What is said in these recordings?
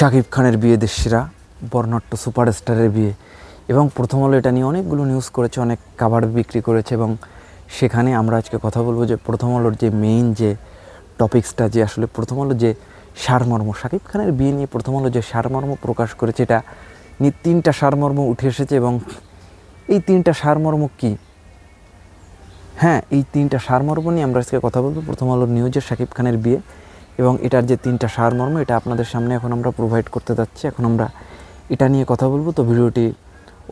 শাকিব খানের বিয়ে দেশিরা বর্ণাট্য সুপারস্টারের বিয়ে এবং প্রথম আলো এটা নিয়ে অনেকগুলো নিউজ করেছে, অনেক কাভার বিক্রি করেছে এবং সেখানে আমরা আজকে কথা বলব যে প্রথম আলোর যে মেইন যে টপিক্সটা যে আসলে প্রথম আলো যে সারমর্ম, শাকিব খানের বিয়ে নিয়ে প্রথম আলো যে সারমর্ম প্রকাশ করেছে এটা নিয়ে তিনটা সারমর্ম উঠে এসেছে এবং এই তিনটা সারমর্ম কী? হ্যাঁ এই তিনটা সারমর্ম নিয়ে আমরা আজকে কথা বলব প্রথম আলোর নিউজের শাকিব খানের বিয়ে এবং এটার যে তিনটা সারমর্ম, এটা আপনাদের সামনে এখন আমরা প্রোভাইড করতে যাচ্ছি। এখন আমরা এটা নিয়ে কথা বলব। তো ভিডিওটি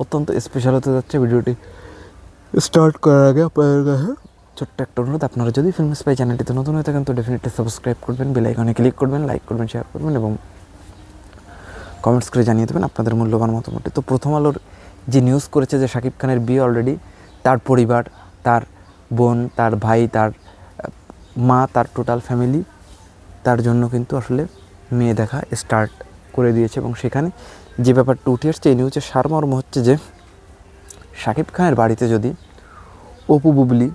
অত্যন্ত স্পেশাল হতে যাচ্ছে। ভিডিওটি স্টার্ট করার আগে আপনাদের কাছে ছোট্ট একটা অনুরোধ। আপনারা যদি ফিল্ম স্পাই চ্যানেলটিতে নতুন হয়ে থাকেন, তো ডেফিনেটলি সাবস্ক্রাইব করবেন বেল আইকনে ক্লিক করবেন লাইক করবেন শেয়ার করবেন এবং কমেন্টস করে জানিয়ে দেবেন আপনাদের মূল্যবান মতামতটি। তো প্রথম আলোর যে নিউজ করেছে যে শাকিব খানের বিয়ে অলরেডি তার পরিবার, তার বোন, তার ভাই, তার মা, তার টোটাল ফ্যামিলি তার জন্য কিন্তু আসলে মেয়ে দেখা স্টার্ট করে দিয়েছে এবং সেখানে যে ব্যাপারটা উঠে আসছে এই নিউজের সারমর্ম হচ্ছে যে শাকিব খানের বাড়িতে যদি অপু বুবলি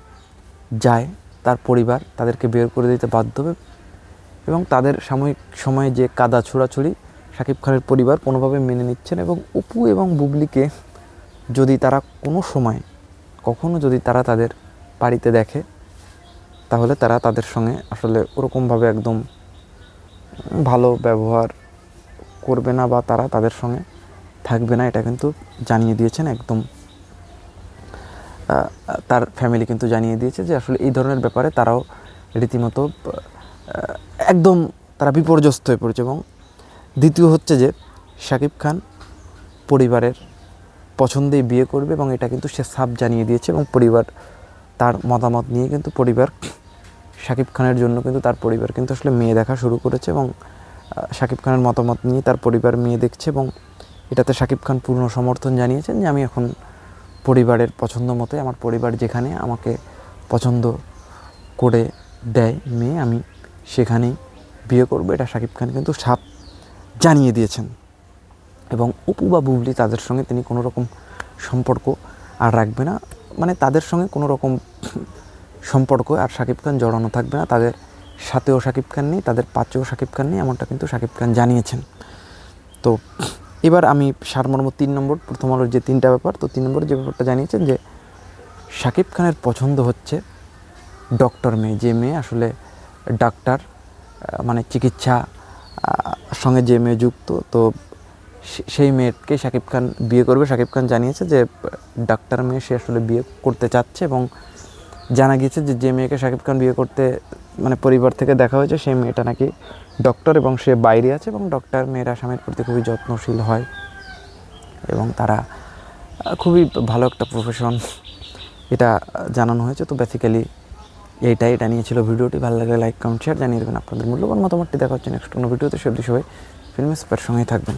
যায়, তার পরিবার তাদেরকে বের করে দিতে বাধ্য হবে এবং তাদের সাময়িক সময়ে যে কাদা ছোড়াছুড়ি শাকিব খানের পরিবার কোনোভাবে মেনে নিচ্ছেন এবং অপু এবং বুবলিকে যদি তারা কোনো সময়, কখনো যদি তারা তাদের বাড়িতে দেখে তাহলে তারা তাদের সঙ্গে আসলে ওরকমভাবে একদম ভালো ব্যবহার করবে না বা তারা তাদের সঙ্গে থাকবে না, এটা কিন্তু জানিয়ে দিয়েছেন একদম তার ফ্যামিলি কিন্তু জানিয়ে দিয়েছে যে আসলে এই ধরনের ব্যাপারে তারাও রীতিমতো একদম তারা বিপর্যস্ত হয়ে পড়েছে এবং দ্বিতীয় হচ্ছে যে শাকিব খান পরিবারের পছন্দেই বিয়ে করবে এবং এটা কিন্তু সে সাপ জানিয়ে দিয়েছে এবং পরিবার, তার মতামত নিয়ে কিন্তু পরিবার শাকিব খানের জন্য কিন্তু তার পরিবার কিন্তু আসলে মেয়ে দেখা শুরু করেছে এবং শাকিব খানের মতামত নিয়ে তার পরিবার মেয়ে দেখছে এবং এটাতে শাকিব খান পূর্ণ সমর্থন জানিয়েছেন যে আমি এখন পরিবারের পছন্দ মতোই আমার পরিবার যেখানে আমাকে পছন্দ করে দেয় মেয়ে, আমি সেখানেই বিয়ে করব। এটা শাকিব খান কিন্তু সাপ জানিয়ে দিয়েছেন। এবং অপু বা বুবলি তাদের সঙ্গে তিনি কোনো রকম সম্পর্ক আর রাখবে না। মানে তাদের সঙ্গে কোনো রকম সম্পর্ক, আর শাকিব খান জড়ানো থাকবে না। তাদের সাথেও শাকিব খান নেই, তাদের পাঁচেও শাকিব খান নেই, এমনটা কিন্তু শাকিব খান জানিয়েছেন। তো এবার আমি সারমর্ম তিন নম্বর, প্রথম আলোর যে তিনটা ব্যাপার, তো তিন নম্বর যে ব্যাপারটা জানিয়েছেন যে শাকিব খানের পছন্দ হচ্ছে ডক্টর মেয়ে, যে মেয়ে আসলে ডাক্তার মানে চিকিৎসা সঙ্গে যে মেয়ে যুক্ত, তো সেই মেয়েকে শাকিব খান বিয়ে করবে। শাকিব খান জানিয়েছে যে, ডাক্তার মেয়ে সে আসলে বিয়ে করতে চাচ্ছে এবং জানা গিয়েছে যে যে মেয়েকে শাকিব খান বিয়ে করতে মানে পরিবার থেকে দেখা হয়েছে, সেই মেয়েটা নাকি ডক্টর এবং সে বাইরে আছে এবং ডক্টর মেয়েরা স্বামীর প্রতি খুবই যত্নশীল হয় এবং তারা খুবই ভালো একটা প্রফেশন এটা জানানো হয়েছে। তো বেসিক্যালি এইটাই, এটা নিয়ে ছিল ভিডিওটি। ভালো লাগলে লাইক কমেন্ট শেয়ার জানিয়ে দেবেন আপনাদের মূল্যবান মতামতটি। দেখা হচ্ছে নেক্সট কোনো ভিডিওতে। সব সবাই ফিল্ম স্পার সঙ্গেই থাকবেন।